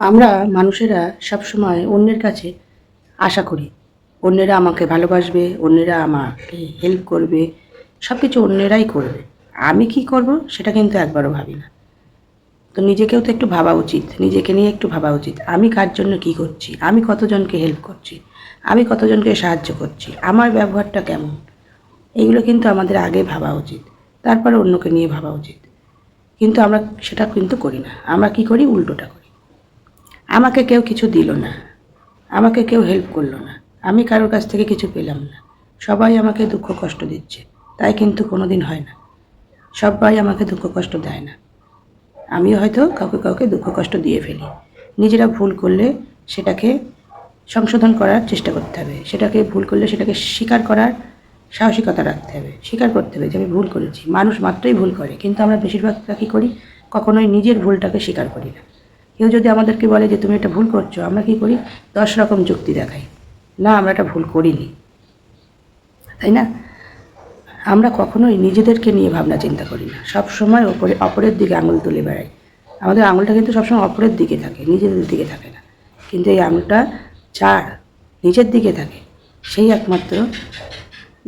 আমরা মানুষেরা সবসময় অন্যের কাছে আশা করি। অন্যেরা আমাকে ভালোবাসবে, অন্যেরা আমাকে হেল্প করবে সব কিছু অন্যেরাই করবে। আমি কি করব সেটা কিন্তু একবারও ভাবি না। তো নিজেকেও তো একটু ভাবা উচিত, নিজেকে নিয়ে একটু ভাবা উচিত। আমি কার জন্য কি করছি? আমি কতজনকে হেল্প করছি? আমি কতজনকে সাহায্য করছি? আমার ব্যবহারটা কেমন? এইগুলো কিন্তু আমাদের আগে ভাবা উচিত, তারপরে অন্যকে নিয়ে ভাবা উচিত। কিন্তু আমরা সেটা কিন্তু করি না। আমরা কি করি? উল্টোটা করি। আমাকে কেউ কিছু দিল না। আমাকে কেউ হেল্প করল না। আমি কারোর কাছ থেকে কিছু পেলাম না। সবাই আমাকে দুঃখ কষ্ট দিচ্ছে। তাই কিন্তু কোনো দিন হয় না। সবাই আমাকে দুঃখ কষ্ট দেয় না। আমিও হয়তো কাউকে কাউকে দুঃখ কষ্ট দিয়ে ফেলি। নিজেরা ভুল করলে সেটাকে সংশোধন করার চেষ্টা করতে হবে। সেটাকে ভুল করলে সেটাকে স্বীকার করার সাহসিকতা রাখতে হবে। স্বীকার করতে হবে যে আমি ভুল করেছি। মানুষ মাত্রই ভুল করে। কিন্তু আমরা বেশিরভাগটা কী করি? কখনোই নিজের ভুলটাকে স্বীকার করি না। কেউ যদি আমাদেরকে বলে যে তুমি এটা ভুল করছ, আমরা কি করি? দশ রকম যুক্তি দেখাই। না, আমরা এটা ভুল করিনি। তাই না? আমরা কখনোই নিজেদেরকে নিয়ে ভাবনা চিন্তা করি না। সব সময় ওপরে, অপরের দিকে আঙুল তুলে বেড়াই। আমাদের আঙুলটা কিন্তু সবসময় অপরের দিকে থাকে, নিজেদের দিকে থাকে না। কিন্তু এই আঙুলটা চার, নিজের দিকে থাকে। সেই একমাত্র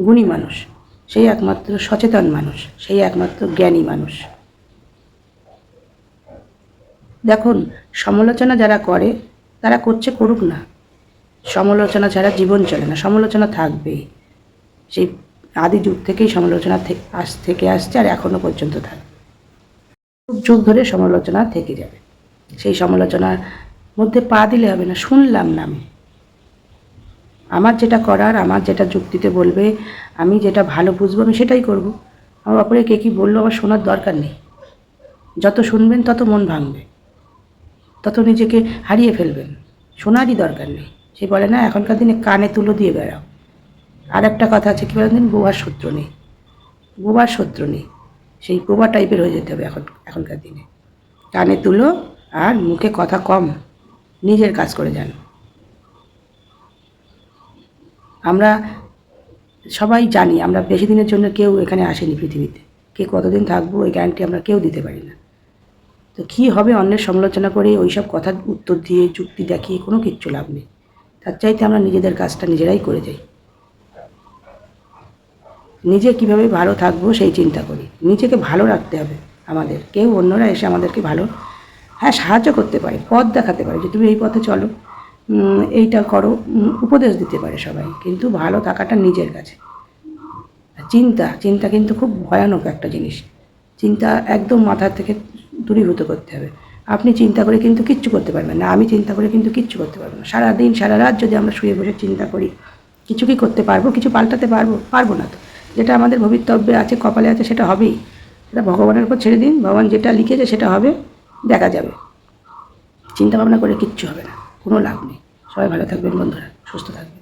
গুণী মানুষ, সেই একমাত্র সচেতন মানুষ, সেই একমাত্র জ্ঞানী মানুষ। দেখুন, সমালোচনা যারা করে, তারা করছে করুক না। সমালোচনা ছাড়া জীবন চলে না, সমালোচনা থাকবেই। সেই আদি যুগ থেকেই সমালোচনা আজ থেকে আসছে আর এখনও পর্যন্ত যুগ যুগ ধরে সমালোচনা থেকে যাবে। সেই সমালোচনার মধ্যে পা দিলে হবে না, শুনলাম না আমি। আমার যেটা করার, আমার যেটা যুক্তিতে বলবে, আমি যেটা ভালো বুঝব, আমি সেটাই করব। আমার অপরে কে কী বলল, আমার শোনার দরকার নেই। যত শুনবেন, তত মন ভাঙবে। তত নিজেকে হারিয়ে ফেলবেন। শোনারই দরকার নেই। সে বলে, না, এখনকার দিনে কানে তুলো দিয়ে বেড়াও। আর একটা কথা আছে, কী বলেন, বোবার শত্রু নেই। বোবার শত্রু নেই। সেই বোবা টাইপের হয়ে যেতে হবে এখন, এখনকার দিনে। কানে তুলো আর মুখে কথা কম। নিজের কাজ করে যান। আমরা সবাই জানি, আমরা বেশি দিনের জন্য কেউ এখানে আসেনি পৃথিবীতে। কে কতদিন থাকব ওই গ্যারান্টি আমরা কেউ দিতে পারি না। তো কী হবে, অন্যের সমালোচনা করে ওই সব কথার উত্তর দিয়ে, যুক্তি দেখিয়ে কোনো কিচ্ছু লাভ নেই। তার চাইতে আমরা নিজেদের কাজটা নিজেরাই করে যাই। নিজে কীভাবে ভালো থাকব সেই চিন্তা করি। নিজেকে ভালো রাখতে হবে আমাদের। কেউ অন্যরা এসে আমাদেরকে ভালো হ্যাঁ সাহায্য করতে পারে, পথ দেখাতে পারে যে তুমি এই পথে চলো এইটা করো উপদেশ দিতে পারে সবাই। কিন্তু ভালো থাকাটা নিজের কাছে। চিন্তা চিন্তা কিন্তু খুব ভয়ানক একটা জিনিস। চিন্তা একদম মাথা থেকে দূরীভূত করতে হবে। আপনি চিন্তা করে কিন্তু কিচ্ছু করতে পারবেন না, আমি চিন্তা করে কিন্তু কিচ্ছু করতে পারব না। সারাদিন, সারা রাত যদি আমরা শুয়ে বসে চিন্তা করি, কিছু কি করতে পারব, কিছু পাল্টাতে পারব পারব না তো। যেটা আমাদের ভবিতব্যে আছে, কপালে আছে, সেটা হবেই। সেটা ভগবানের উপর ছেড়ে দিন, ভগবান যেটা লিখেছে সেটা হবে, দেখা যাবে। চিন্তা ভাবনা করে কিচ্ছু হবে না, কোনো লাভ নেই। সবাই ভালো থাকবেন বন্ধুরা, সুস্থ থাকবেন।